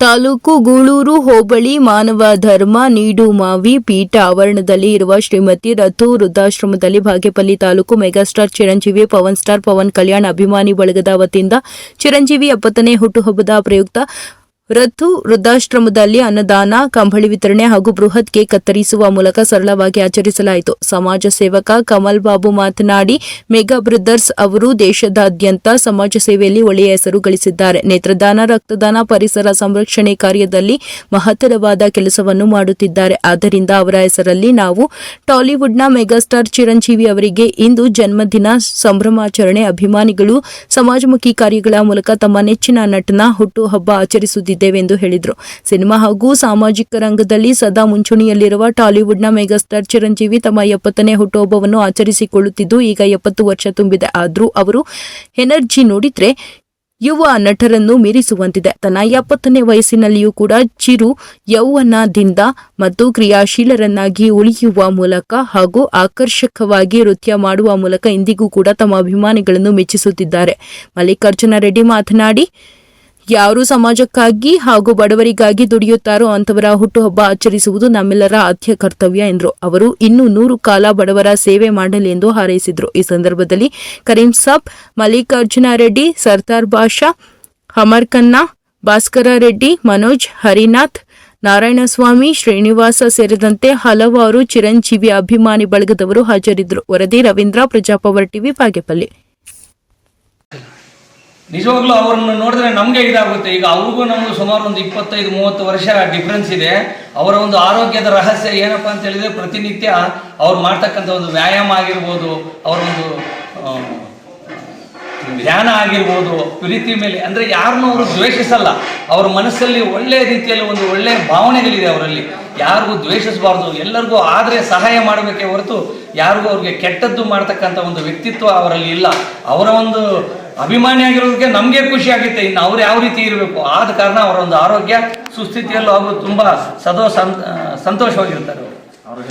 ತಾಲೂಕು ಗೂಳೂರು ಹೋಬಳಿ ಮಾನವ ಧರ್ಮ ನೀಡುಮಾವಿ ಪೀಠ ಆವರಣದಲ್ಲಿ ಇರುವ ಶ್ರೀಮತಿ ರಥು ವೃದ್ಧಾಶ್ರಮದಲ್ಲಿ ಭಾಗ್ಯಪಲ್ಲಿ ತಾಲೂಕು ಮೆಗಾಸ್ಟಾರ್ ಚಿರಂಜೀವಿ, ಪವನ್ ಸ್ಟಾರ್ ಪವನ್ ಕಲ್ಯಾಣ್ ಅಭಿಮಾನಿ ಬಳಗದ ವತಿಯಿಂದ ಚಿರಂಜೀವಿ ಎಪ್ಪತ್ತನೇ ಹುಟ್ಟುಹಬ್ಬದ ಪ್ರಯುಕ್ತ ರಥು ವೃದ್ಧಾಶ್ರಮದಲ್ಲಿ ಅನ್ನದಾನ, ಕಂಬಳಿ ವಿತರಣೆ ಹಾಗೂ ಬೃಹತ್ ಕೇಕ್ ಕತ್ತರಿಸುವ ಮೂಲಕ ಸರಳವಾಗಿ ಆಚರಿಸಲಾಯಿತು. ಸಮಾಜ ಸೇವಕ ಕಮಲ್ ಬಾಬು ಮಾತನಾಡಿ, ಮೆಗಾ ಬ್ರದರ್ಸ್ ಅವರು ದೇಶದಾದ್ಯಂತ ಸಮಾಜ ಸೇವೆಯಲ್ಲಿ ಒಳ್ಳೆಯ ಹೆಸರು ಗಳಿಸಿದ್ದಾರೆ. ನೇತ್ರದಾನ, ರಕ್ತದಾನ ಪರಿಸರ ಸಂರಕ್ಷಣೆ ಕಾರ್ಯದಲ್ಲಿ ಮಹತ್ತರವಾದ ಕೆಲಸವನ್ನು ಮಾಡುತ್ತಿದ್ದಾರೆ. ಆದ್ದರಿಂದ ಅವರ ಹೆಸರಲ್ಲಿ ನಾವು ಟಾಲಿವುಡ್ನ ಮೆಗಾಸ್ಟಾರ್ ಚಿರಂಜೀವಿ ಅವರಿಗೆ ಇಂದು ಜನ್ಮದಿನ ಸಂಭ್ರಮಾಚರಣೆ, ಅಭಿಮಾನಿಗಳು, ಸಮಾಜಮುಖಿ ಕಾರ್ಯಗಳ ಮೂಲಕ ತಮ್ಮ ನೆಚ್ಚಿನ ನಟನ ಹುಟ್ಟುಹಬ್ಬ ಆಚರಿಸುತ್ತಿದ್ದೇವೆ ಎಂದು ಹೇಳಿದರು. ಸಿನಿಮಾ ಹಾಗೂ ಸಾಮಾಜಿಕ ರಂಗದಲ್ಲಿ ಸದಾ ಮುಂಚೂಣಿಯಲ್ಲಿರುವ ಟಾಲಿವುಡ್ನ ಮೆಗಾಸ್ಟಾರ್ ಚಿರಂಜೀವಿ ತಮ್ಮ ಎಪ್ಪತ್ತನೇ ಹುಟ್ಟುಹಬ್ಬವನ್ನು ಆಚರಿಸಿಕೊಳ್ಳುತ್ತಿದ್ದು, ಈಗ ಎಪ್ಪತ್ತು ವರ್ಷ ತುಂಬಿದೆ. ಆದರೂ ಅವರು ಎನರ್ಜಿ ನೋಡಿದರೆ ಯುವ ನಟರನ್ನು ಮೀರಿಸುವಂತಿದೆ. ತನ್ನ ಎಪ್ಪತ್ತನೇ ವಯಸ್ಸಿನಲ್ಲಿಯೂ ಕೂಡ ಚಿರು ಯೌವನದಿಂದ ಮತ್ತು ಕ್ರಿಯಾಶೀಲರನ್ನಾಗಿ ಉಳಿಯುವ ಮೂಲಕ ಹಾಗೂ ಆಕರ್ಷಕವಾಗಿ ನೃತ್ಯ ಮಾಡುವ ಮೂಲಕ ಇಂದಿಗೂ ಕೂಡ ತಮ್ಮ ಅಭಿಮಾನಿಗಳನ್ನು ಮೆಚ್ಚಿಸುತ್ತಿದ್ದಾರೆ. ಮಲ್ಲಿಕಾರ್ಜುನ ರೆಡ್ಡಿ ಮಾತನಾಡಿ ಯಾರು ಸಮಾಜಕ್ಕಾಗಿ ಹಾಗೂ ಬಡವರಿಗಾಗಿ ದುಡಿಯುತ್ತಾರೋ ಅಂತವರ ಹುಟ್ಟುಹಬ್ಬ ಆಚರಿಸುವುದು ನಮ್ಮೆಲ್ಲರ ಆದ್ಯ ಕರ್ತವ್ಯ ಎಂದರು. ಅವರು ಇನ್ನೂ ನೂರು ಕಾಲ ಬಡವರ ಸೇವೆ ಮಾಡಲಿ ಎಂದು ಹಾರೈಸಿದರು. ಈ ಸಂದರ್ಭದಲ್ಲಿ ಕರೀಂ ಸಾಬ್, ಮಲ್ಲಿಕಾರ್ಜುನ ರೆಡ್ಡಿ, ಸರ್ದಾರ್ ಬಾಷಾ ಅಮರ್ ಖನ್ನಾ, ಭಾಸ್ಕರ ರೆಡ್ಡಿ, ಮನೋಜ್, ಹರಿನಾಥ್, ನಾರಾಯಣಸ್ವಾಮಿ, ಶ್ರೀನಿವಾಸ ಸೇರಿದಂತೆ ಹಲವಾರು ಚಿರಂಜೀವಿ ಅಭಿಮಾನಿ ಬಳಗದವರು ಹಾಜರಿದ್ದರು. ವರದಿ ರವೀಂದ್ರ ಪ್ರಜಾಪವರ್ ಟಿವಿ, ಬಾಗೇಪಲ್ಲಿ. ನಿಜವಾಗ್ಲೂ ಅವ್ರನ್ನ ನೋಡಿದ್ರೆ ನಮಗೆ ಇದಾಗುತ್ತೆ. ಈಗ ಅವ್ರಿಗೂ ನಮಗೂ ಸುಮಾರು ಒಂದು ಇಪ್ಪತ್ತೈದು, ಮೂವತ್ತು ವರ್ಷ ಡಿಫ್ರೆನ್ಸ್ ಇದೆ. ಅವರ ಒಂದು ಆರೋಗ್ಯದ ರಹಸ್ಯ ಏನಪ್ಪ ಅಂತ ಹೇಳಿದ್ರೆ ಪ್ರತಿನಿತ್ಯ ಅವ್ರು ಮಾಡ್ತಕ್ಕಂಥ ಒಂದು ವ್ಯಾಯಾಮ ಆಗಿರ್ಬೋದು, ಅವರ ಒಂದು ಧ್ಯಾನ ಆಗಿರ್ಬೋದು, ಪ್ರೀತಿ ಮೇಲೆ, ಅಂದರೆ ಯಾರನ್ನೂ ಅವರು ದ್ವೇಷಿಸಲ್ಲ. ಅವ್ರ ಮನಸ್ಸಲ್ಲಿ ಒಳ್ಳೆಯ ರೀತಿಯಲ್ಲಿ ಒಂದು ಒಳ್ಳೆಯ ಭಾವನೆಗಳಿದೆ ಅವರಲ್ಲಿ. ಯಾರಿಗೂ ದ್ವೇಷಿಸಬಾರ್ದು, ಎಲ್ಲರಿಗೂ ಆದರೆ ಸಹಾಯ ಮಾಡಬೇಕೇ ಹೊರತು ಯಾರಿಗೂ ಅವ್ರಿಗೆ ಕೆಟ್ಟದ್ದು ಮಾಡ್ತಕ್ಕಂಥ ಒಂದು ವ್ಯಕ್ತಿತ್ವ ಅವರಲ್ಲಿ ಇಲ್ಲ. ಅವರ ಒಂದು ಅಭಿಮಾನಿ ಆಗಿರೋದಕ್ಕೆ ನಮಗೆ ಖುಷಿ ಆಗುತ್ತೆ. ಇನ್ನು ಅವ್ರು ಯಾವ ರೀತಿ ಇರಬೇಕು? ಆದ ಕಾರಣ ಅವರೊಂದು ಆರೋಗ್ಯ, ಸುಸ್ಥಿತಿಯಲ್ಲೂ ಅವರು ತುಂಬ ಸದೋ ಸಂತೋಷವಾಗಿರ್ತಾರೆ ಅವರು.